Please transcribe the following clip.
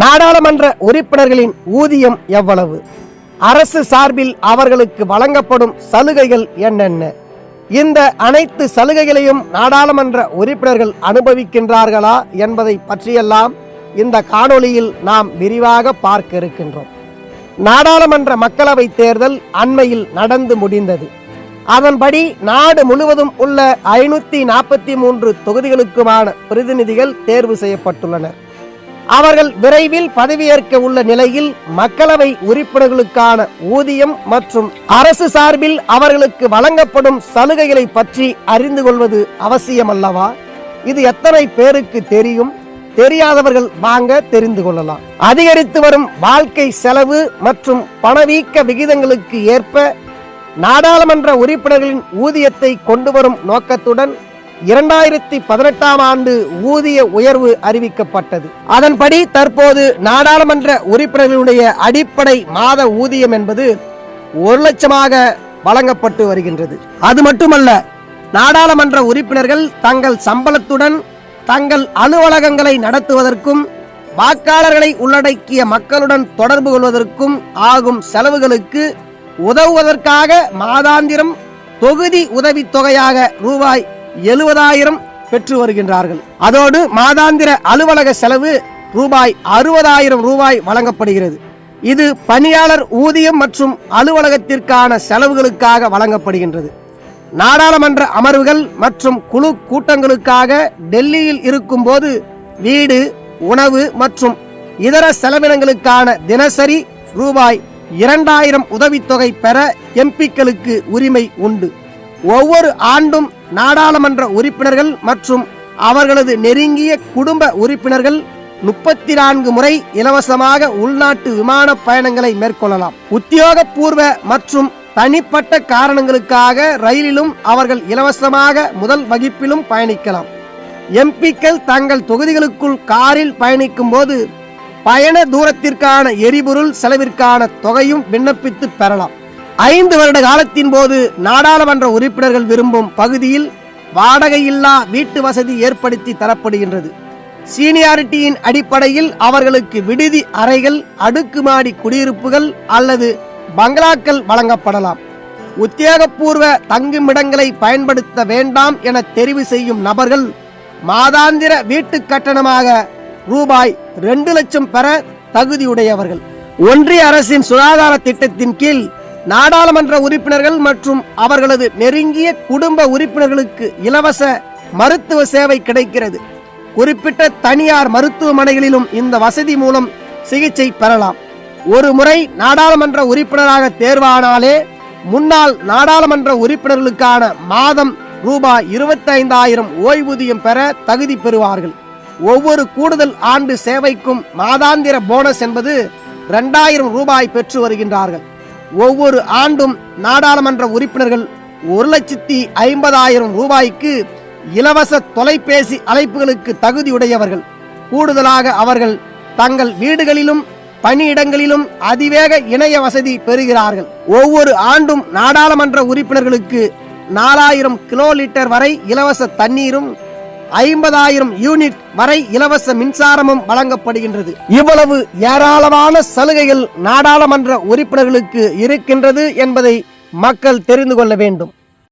நாடாளுமன்ற உறுப்பினர்களின் ஊதியம் எவ்வளவு? அரசு சார்பில் அவர்களுக்கு வழங்கப்படும் சலுகைகள் என்னென்ன? இந்த அனைத்து சலுகைகளையும் நாடாளுமன்ற உறுப்பினர்கள் அனுபவிக்கின்றார்களா என்பதை பற்றியெல்லாம் இந்த காணொளியில் நாம் விரிவாக பார்க்க இருக்கின்றோம். நாடாளுமன்ற மக்களவைத் தேர்தல் அண்மையில் நடந்து முடிந்தது. அதன்படி நாடு முழுவதும் உள்ள ஐநூற்றி நாற்பத்தி மூன்று தொகுதிகளுக்குமான பிரதிநிதிகள் தேர்வு செய்யப்பட்டுள்ளனர். அவர்கள் விரைவில் பதவியேற்க உள்ள நிலையில் மக்களவை உறுப்பினர்களுக்கான ஊதியம் மற்றும் அரசு சார்பில் அவர்களுக்கு வழங்கப்படும் சலுகைகளை பற்றி அறிந்து கொள்வது அவசியம் அல்லவா இது எத்தனை பேருக்கு தெரியும்? தெரியாதவர்கள் வாங்க தெரிந்து கொள்ளலாம். அதிகரித்து வரும் வாழ்க்கை செலவு மற்றும் பணவீக்க விகிதங்களுக்கு ஏற்ப நாடாளுமன்ற உறுப்பினர்களின் ஊதியத்தை கொண்டு வரும் நோக்கத்துடன் இரண்டாயிரத்தி பதினெட்டாம் ஆண்டு ஊதிய உயர்வு அறிவிக்கப்பட்டது. அதன்படி தற்போது நாடாளுமன்ற உறுப்பினர்களுடைய அடிப்படை மாத ஊதியம் என்பது ஒரு லட்சமாக வழங்கப்பட்டு வருகின்றது. அது மட்டுமல்ல நாடாளுமன்ற உறுப்பினர்கள் தங்கள் சம்பளத்துடன் தங்கள் அலுவலகங்களை நடத்துவதற்கும் வாக்காளர்களை உள்ளடக்கிய மக்களுடன் தொடர்பு கொள்வதற்கும் ஆகும் செலவுகளுக்கு உதவுவதற்காக மாதாந்திரம் தொகுதி உதவித் தொகையாக ரூபாய் எழுபதாயிரம் பெற்று வருகின்றார்கள். அதோடு மாதாந்திர அலுவலக செலவு ரூபாய் அறுபதாயிரம் ரூபாய் வழங்கப்படுகிறது. இது பணியாளர் ஊதியம் மற்றும் அலுவலகத்திற்கான செலவுகளுக்காக வழங்கப்படுகின்றது. நாடாளுமன்ற அமர்வுகள் மற்றும் குழு கூட்டங்களுக்காக டெல்லியில் இருக்கும்போது வீடு உணவு மற்றும் இதர செலவினங்களுக்கான தினசரி ரூபாய் இரண்டாயிரம் உதவித்தொகை பெற எம்பிக்களுக்கு உரிமை உண்டு. ஒவ்வொரு ஆண்டும் நாடாளுமன்ற உறுப்பினர்கள் மற்றும் அவர்களது நெருங்கிய குடும்ப உறுப்பினர்கள் முப்பத்தி நான்கு முறை இலவசமாக உள்நாட்டு விமான பயணங்களை மேற்கொள்ளலாம். உத்தியோகபூர்வ மற்றும் தனிப்பட்ட காரணங்களுக்காக ரயிலிலும் அவர்கள் இலவசமாக முதல் வகுப்பிலும் பயணிக்கலாம். எம்பிக்கள் தங்கள் தொகுதிகளுக்குள் காரில் பயணிக்கும் போது பயண தூரத்திற்கான எரிபொருள் செலவிற்கான தொகையும் விண்ணப்பித்து பெறலாம். ஐந்து வருட காலத்தின் போது நாடாளுமன்ற உறுப்பினர்கள் விரும்பும் பகுதியில் வாடகையில்லா வீட்டு வசதி ஏற்படுத்தி தரப்படுகின்றது. சீனியாரிட்டியின் அடிப்படையில் அவர்களுக்கு விடுதி அறைகள் அடுக்குமாடி குடியிருப்புகள் அல்லது பங்களாக்கள் வழங்கப்படலாம். உத்தியோகபூர்வ தங்குமிடங்களை பயன்படுத்த வேண்டாம் என தெரிவு செய்யும் நபர்கள் மாதாந்திர வீட்டு கட்டணமாக ரூபாய் ரெண்டு லட்சம் பெற தகுதியுடையவர்கள். ஒன்றிய அரசின் சுகாதார திட்டத்தின் கீழ் நாடாளுமன்ற உறுப்பினர்கள் மற்றும் அவர்களது நெருங்கிய குடும்ப உறுப்பினர்களுக்கு இலவச மருத்துவ சேவை கிடைக்கிறது. குறிப்பிட்ட தனியார் மருத்துவமனைகளிலும் இந்த வசதி மூலம் சிகிச்சை பெறலாம். ஒரு முறை நாடாளுமன்ற உறுப்பினராக தேர்வானாலே முன்னாள் நாடாளுமன்ற உறுப்பினர்களுக்கான மாதம் ரூபாய் இருபத்தைந்தாயிரம் ஓய்வூதியம் பெற தகுதி பெறுவார்கள். ஒவ்வொரு கூடுதல் ஆண்டு சேவைக்கும் மாதாந்திர போனஸ் என்பது ரெண்டாயிரம் ரூபாய் பெற்று வருகின்றார்கள். ஒவ்வொரு ஆண்டும் நாடாளுமன்ற உறுப்பினர்கள் ஒரு லட்சத்தி ஐம்பதாயிரம் ரூபாய்க்கு இலவச தொலைபேசி அழைப்புகளுக்கு தகுதியுடையவர்கள். கூடுதலாக அவர்கள் தங்கள் வீடுகளிலும் பணியிடங்களிலும் அதிவேக இணைய வசதி பெறுகிறார்கள். ஒவ்வொரு ஆண்டும் நாடாளுமன்ற உறுப்பினர்களுக்கு நாலாயிரம் கிலோ லிட்டர் வரை இலவச தண்ணீரும் ஐம்பதாயிரம் யூனிட் வரை இலவச மின்சாரமும் வழங்கப்படுகின்றது. இவ்வளவு ஏராளமான சலுகைகள் நாடாளுமன்ற உறுப்பினர்களுக்கு இருக்கின்றது என்பதை மக்கள் தெரிந்து கொள்ள வேண்டும்.